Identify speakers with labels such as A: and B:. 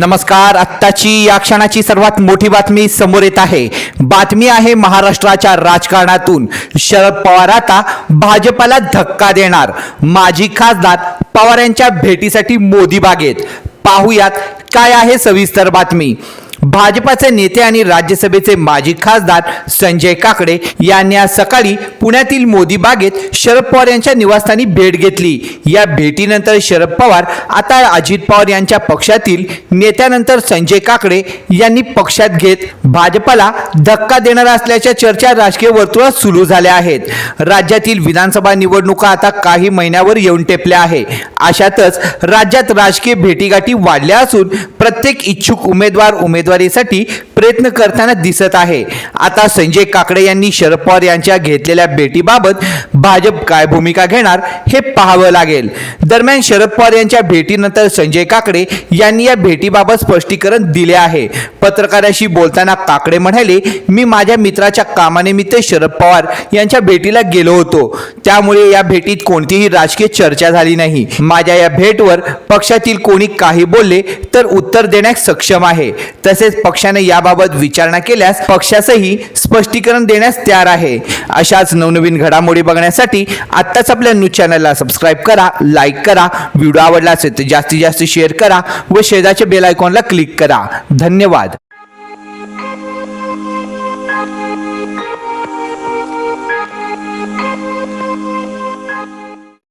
A: नमस्कार आत्ताची या क्षणाची सर्वात मोठी बातमी समोर येत आहे. बातमी आहे महाराष्ट्राच्या राजकारणातून. शरद पवार आता भाजपाला धक्का देणार. माजी खासदार पवार यांच्या भेटीसाठी मोदी बागेत. पाहुयात काय आहे सविस्तर बातमी. भाजपाचे नेते आणि राज्यसभेचे माजी खासदार संजय काकडे यांनी आज सकाळी पुण्यातील मोदी बागेत शरद पवार यांच्या निवासस्थानी भेट घेतली. या भेटीनंतर शरद पवार आता अजित पवार यांच्या पक्षातील नेत्यानंतर संजय काकडे यांनी पक्षात घेत भाजपाला धक्का देणार असल्याच्या चर्चा राजकीय वर्तुळात सुरू झाल्या आहेत. राज्यातील विधानसभा निवडणुका आता काही महिन्यावर येऊन टेपल्या आहे. अशातच राज्यात राजकीय भेटीगाठी वाढल्या असून प्रत्येक इच्छुक उमेदवार उमेदवारीसाठी प्रयत्न करताना दिसत आहे. आता संजय काकडे यांनी शरद पवार यांच्या घेतलेल्या भेटीबाबत भाजप काय भूमिका घेणार हे पाहावं लागेल. दरम्यान शरद पवार यांच्या भेटीनंतर संजय काकडे यांनी या भेटीबाबत स्पष्टीकरण दिले आहे. पत्रकाराशी बोलताना काकडे म्हणाले मी माझ्या मित्राच्या कामानिमित्त शरद पवार यांच्या भेटीला गेलो होतो. त्यामुळे या भेटीत कोणतीही राजकीय चर्चा झाली नाही. माझ्या या भेटवर पक्षातील कोणी काही बोलले तर उत्तर देण्यास सक्षम आहे. तसेच पक्षाने याबाबत विचारणा केल्यास पक्षासही स्पष्टीकरण देण्यास तयार आहे. अशाच नवनवीन घडामोडी बघण्यासाठी आत्ताच आपल्या न्यूज चॅनलला सबस्क्राईब करा लाईक करा व्हिडिओ आवडला असेल तर जास्तीत जास्त शेअर करा व शेजारच्या बेल आयकॉनला क्लिक करा. धन्यवाद.